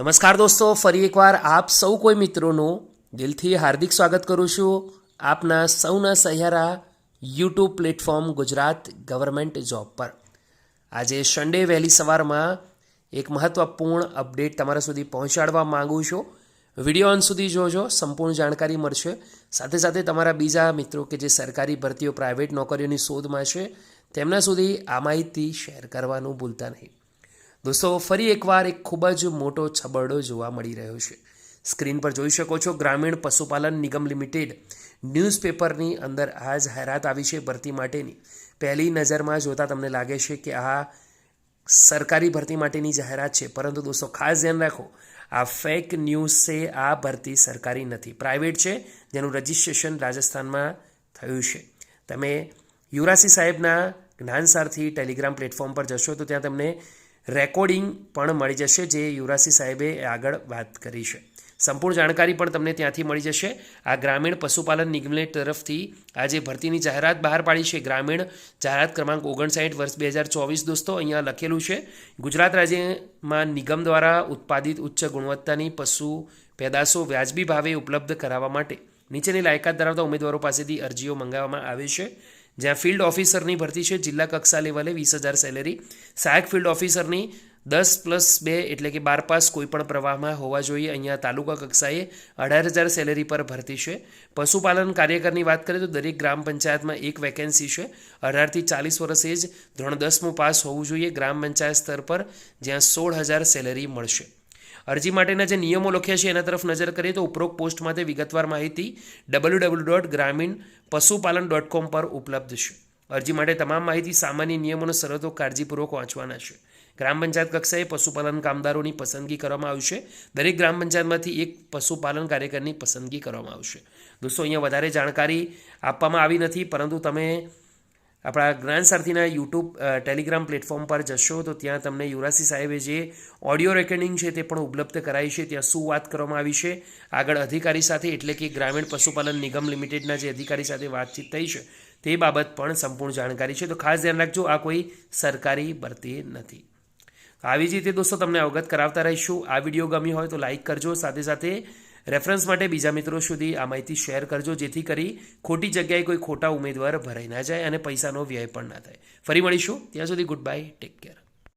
નમસ્કાર દોસ્તો, ફરી એકવાર આપ સૌ કોઈ મિત્રોનું દિલથી હાર્દિક સ્વાગત કરું છું. આપના સૌના સહિયારા YouTube platform Gujarat government job પર. આજે સન્ડે વહેલી સવારમાં એક મહત્વપૂર્ણ અપડેટ તમારા સુધી પહોંચાડવા માગું છું. વીડિયો અંત સુધી જોજો, સંપૂર્ણ જાણકારી મળશે. સાથે સાથે તમારા બીજા મિત્રો કે જે સરકારી ભરતીઓ, પ્રાઇવેટ નોકરીઓની શોધમાં છે, તેમના સુધી આ માહિતી શેર કરવાનું ભૂલતા નહીં. દોસ્તો ફરી એકવાર એક ખૂબ જ મોટો છબરડો જોવા મળી રહ્યો છે. સ્ક્રીન પર જોઈ શકો છો ગ્રામીણ પશુપાલન નિગમ લિમિટેડ ન્યૂઝપેપરની અંદર આ જાહેરાત આવી છે ભરતી માટેની. પહેલી નજરમાં જોતાં તમને લાગે છે કે આ સરકારી ભરતી માટેની જાહેરાત છે. પરંતુ દોસ્તો, ખાસ ધ્યાન રાખો, આ ફેક ન્યૂઝ છે, આ ભરતી સરકારી નથી. પ્રાઇવેટ છે, જેનું રજિસ્ટ્રેશન રાજસ્થાનમાં થયું છે. તમે યુવરાજસિંહ સાહેબના જ્ઞાનસારથી ટેલિગ્રામ પ્લેટફોર્મ પર જશો તો ત્યાં તમને રેકોર્ડિંગ પણ મળી જશે, જે યુવરાજસિંહ સાહેબે આગળ વાત કરી છે. સંપૂર્ણ જાણકારી પણ તમને ત્યાંથી મળી જશે. આ ગ્રામીણ પશુપાલન નિગમને તરફથી આજે ભરતીની જાહેરાત બહાર પાડી છે. ગ્રામીણ જાહેરાત ક્રમાંક ઓગણસાઠ વર્ષ બે હજાર ચોવીસ દોસ્તો, અહીંયા લખેલું છે. ગુજરાત રાજ્યમાં નિગમ દ્વારા ઉત્પાદિત ઉચ્ચ ગુણવત્તાની પશુ પેદાશો વ્યાજબી ભાવે ઉપલબ્ધ કરાવવા માટે નીચેની લાયકાત ધરાવતા ઉમેદવારો પાસેથી અરજીઓ મંગાવવામાં આવે છે. જ્યાં ફિલ્ડ ઓફિસરની ભરતી છે જિલ્લા કક્ષા લેવલે વીસ હજાર સેલેરી સહાયક ફિલ્ડ ઓફિસરની દસ પ્લસ બે એટલે કે બાર પાસ કોઈપણ પ્રવાહમાં હોવા જોઈએ. અહીંયા તાલુકા કક્ષાએ અઢાર હજાર સેલેરી પર ભરતી છે. પશુપાલન કાર્યકરની વાત કરીએ તો દરેક ગ્રામ પંચાયતમાં એક વેકેન્સી છે. અઢારથી ચાલીસ વર્ષે જ ધોરણ દસમું પાસ હોવું જોઈએ. ગ્રામ પંચાયત સ્તર પર જ્યાં સોળ હજાર સેલેરી મળશે. અરજી માટેના જે નિયમો લખ્યા છે એના તરફ નજર કરીએ તો ઉપરોક્ત પોસ્ટ માટે વિગતવાર માહિતી ડબલ્યુ ડબલ્યુ ડોટ ગ્રામીણ પશુપાલન ડોટ કોમ પર ઉપલબ્ધ છે. અરજી માટે તમામ માહિતી, સામાન્ય નિયમોનો શરતો કાળજીપૂર્વક વાંચવાના છે. ગ્રામ પંચાયત કક્ષાએ પશુપાલન કામદારોની પસંદગી કરવામાં આવશે દરેક ગ્રામ પંચાયતમાંથી એક પશુપાલન કાર્યકરની પસંદગી કરવામાં આવશે. દોસ્તો, અહીંયા વધારે જાણકારી આપવામાં આવી નથી, પરંતુ તમે આપણા જ્ઞાન સારથીના યુટ્યુબ ટેલિગ્રામ પ્લેટફોર્મ પર જશો તો ત્યાં તમને યુવરાજસિંહ સાહેબે જે ઓડિયો રેકોર્ડિંગ છે તે પણ ઉપલબ્ધ કરાઈ છે. ત્યાં શું વાત કરવામાં આવી છે? આગળ અધિકારી સાથે, એટલે કે ગ્રામીણ પશુપાલન નિગમ લિમિટેડના જે અધિકારી સાથે વાતચીત થઈ છે, તે બાબત પણ સંપૂર્ણ જાણકારી છે. તો ખાસ ધ્યાન રાખજો, આ કોઈ સરકારી ભરતી નથી. આવી જ રીતે દોસ્તો, તમને અવગત કરાવતા રહીશું. આ વીડિયો ગમ્યો હોય તો લાઇક કરજો. સાથે સાથે રેફરન્સ માટે બીજા મિત્રો સુધી આ માહિતી શેર કરજો, જેથી કરી ખોટી જગ્યાએ કોઈ ખોટા ઉમેદવાર ભરાઈ ના જાય અને પૈસાનો વ્યય પણ ના થાય. ફરી મળીશું. ત્યાં સુધી ગુડ બાય ટેક કેર